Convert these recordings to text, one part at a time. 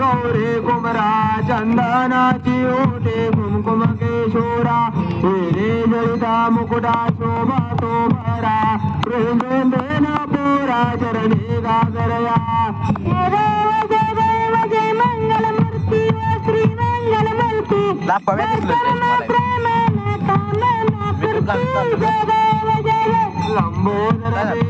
गौरी कुमरा चंदनाची ओटे कुमकुम केशोरा हिरे जळिता मुकुटा शोभा तो भरा प्रेमेंद्रन पोरा चरणी गागरया। जय देव जय देव जय मंगलमूर्ती व श्री मंगलमूर्ती दाखवा दिसलं दर्शन प्रेमाने कामना करती जय देव जय देव लंबोदर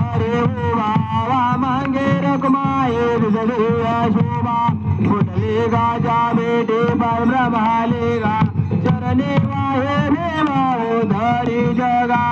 सावितवारे उभा मांगे रकमाये विजया शोभा फुटले गाजा बेटे परब्रह्मालेगा चरणे वाहे देवा धरी जगा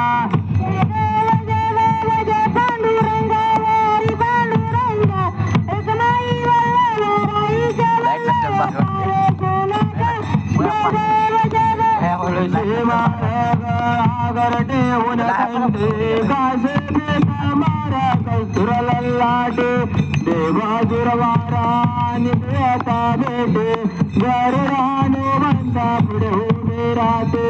लल्लाटे देवा दुर्वारा निता भेटे गरुड हनुमंता पुढे उभे राहते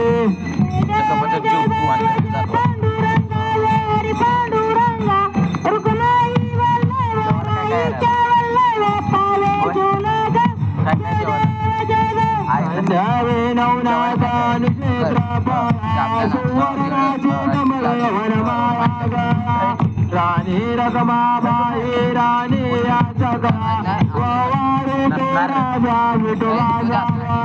जीव नवनाथान क्षेत्र सुवर्णाची राणी रकमाबाई राणी या जगा राजा विठोबा जावळा.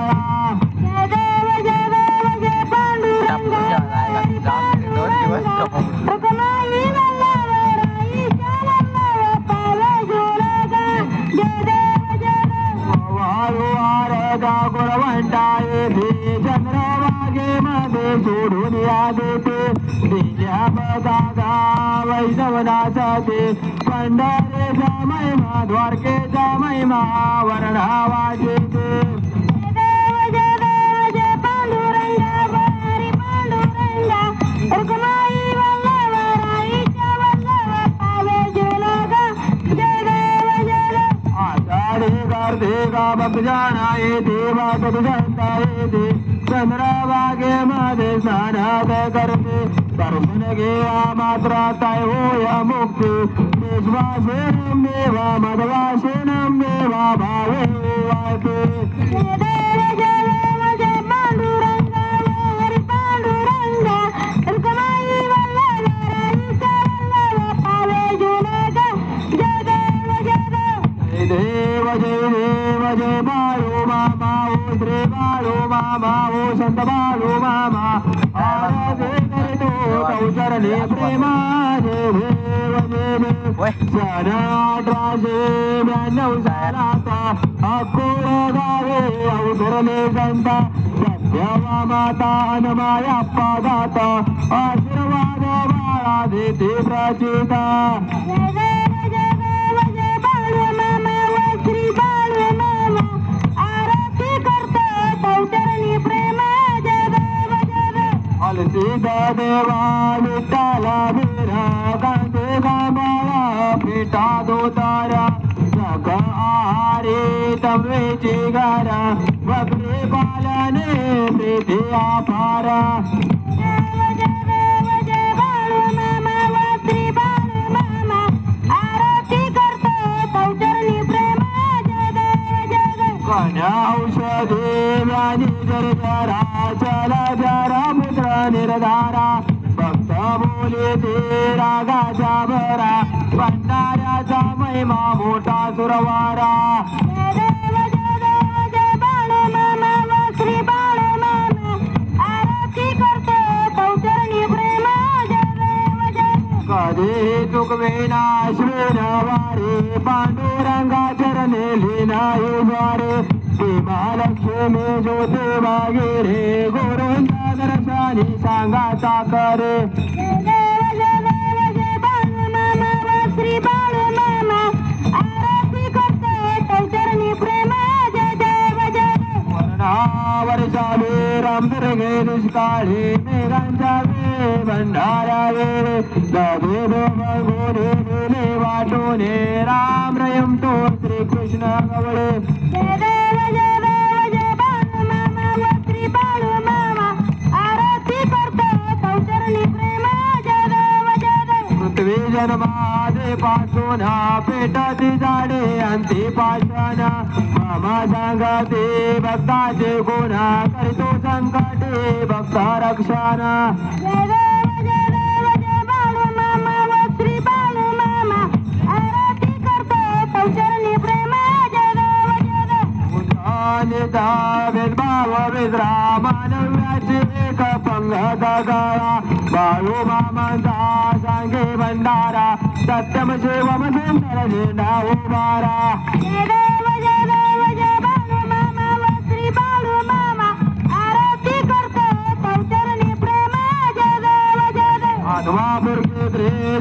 जय देवमध्ये सोडून या देते दिल्या बदागा वैष्णवनाचा ते पंढरेचा महिमा द्वारकेचा महिमा वर्णावाजे जेते जय देव जय देव जय चंद्रभागे मध्ये स्नानात करते दर्शन घेवा मात्रा काय होया मुक्ती. विश्वासेन मेवा मधवासेन मेवा भावे वाटे जय देव जय देव जय पांडुरंगा श्री बाळू मामा ओ संत बाळू मामा आराधे करतो कौचरणे प्रेमा जय देव जय देव सन अठराशे ब्याण्णव सालाचा गावे अवतरले संता सत्यवा माता हनुमायप्पा दाता आशीर्वाद बाळा देते प्राचिता देवा विठ्ठला वीरा कांदे गाबाळा पिठा दोतारा जग आहारे तवेची गारा बकरी पाल्याने प्रीती आपारा देव व्याधी जरा चला जरा. निर्धारा भक्त बोले ते रागाचा भरा भंडाऱ्याचा महिमा मोठा सुरवारा. कधी चुकवेना श्रीन वारे पांडुरंगा चरणे लिनाई द्वारे महालक्ष्मी ज्योती वागिरे गुरुंचा दर्शनी सांगा साकरे जय देव जय देव जय बाळू मामा व श्री बाळू मामा आरती करतो चौचरणी प्रेम जय देव वर्षावे रामदुर्गे दुष्काळी मेघांच्या वे भंडारा गोरे गेले वाटोने राम रयम तो श्रीकृष्ण गवळे. जय देव जय देव जय बाळू मामा व श्री बाळू मामा देव पृथ्वी पासून पेटती झाडे अंती पाषाणा मामा सांगा ते भक्ताचे गुन्हा करतो संकटे भक्ता रक्षाना जय देव जय पंगत गळा बाळू मामांचा सांगे भंडारा. सत्यम शिवम सुंदर झेंडा उभारा.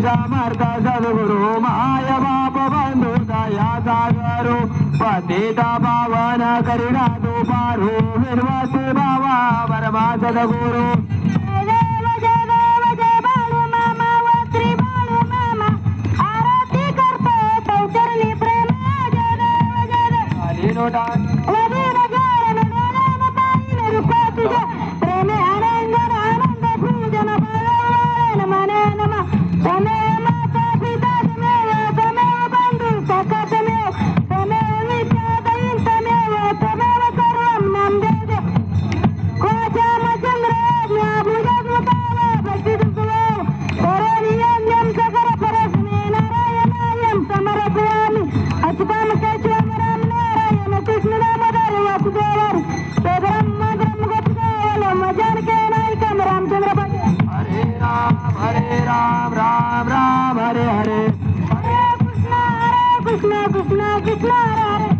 समर्थ सद्गुरु माय बाप बंधू दया सागरो. पतिता पावन करुणा दुपारो निर्वसे भावा परमा सद्गुरु. देव आली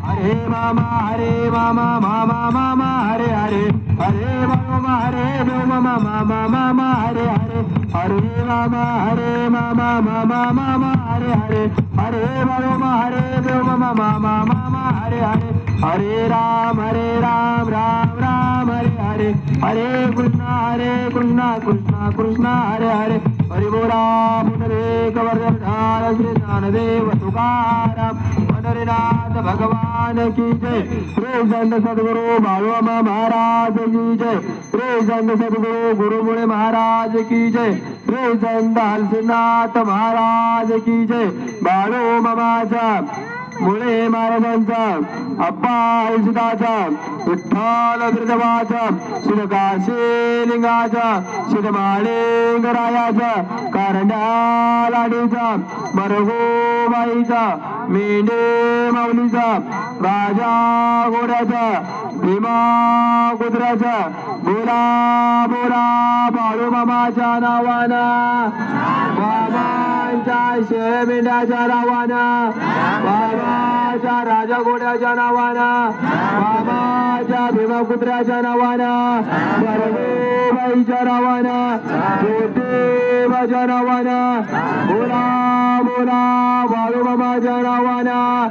हरे मामा हरे मामा मामा मामा हरे हरे हरे मामा हरे मामा मामा मामा हरे हरे हरे मामा हरे मामा मामा मामा हरे हरे हरे मामा हरे मामा मामा मामा हरे हरे हरे राम हरे राम राम राम हरे हरे। हरे कृष्णा हरे कृष्णा कृष्णा कृष्णा हरे हरे। हरे राम पुनरेक वर्धमान श्री ज्ञानदेव तुकाराम। पंढरीनाथ भगवान की जय। श्री संत सद्गुरु बाळूमा महाराज की जय। श्री संत सद्गुरु गुरुमुळे महाराज की जय। श्री संत हलसिनाथ महाराज की जय। बाळू मामाचा मुळे महाराजांचा अप्पा हलसिदाचा विठ्ठल श्री शिवकाशी लिंगाचा शिवमाळिंगरायाचा कारंडा लाडीचा मरगोबाईचा मेंढे माऊलीचा राजा घोड्याचा भीमा कुत्र्याचा बोला बोला बाळू मामाच्या नावाना बाबांच्या शेमेंढ्याच्या नावानं. बाबाच्या राजा नावानं. बाबाच्या भीमा नावानं. परमेबाईच्या नावानं. ज्योतिबाच्या नावानं. बोला बोला बाळू बाबाच्या नावानं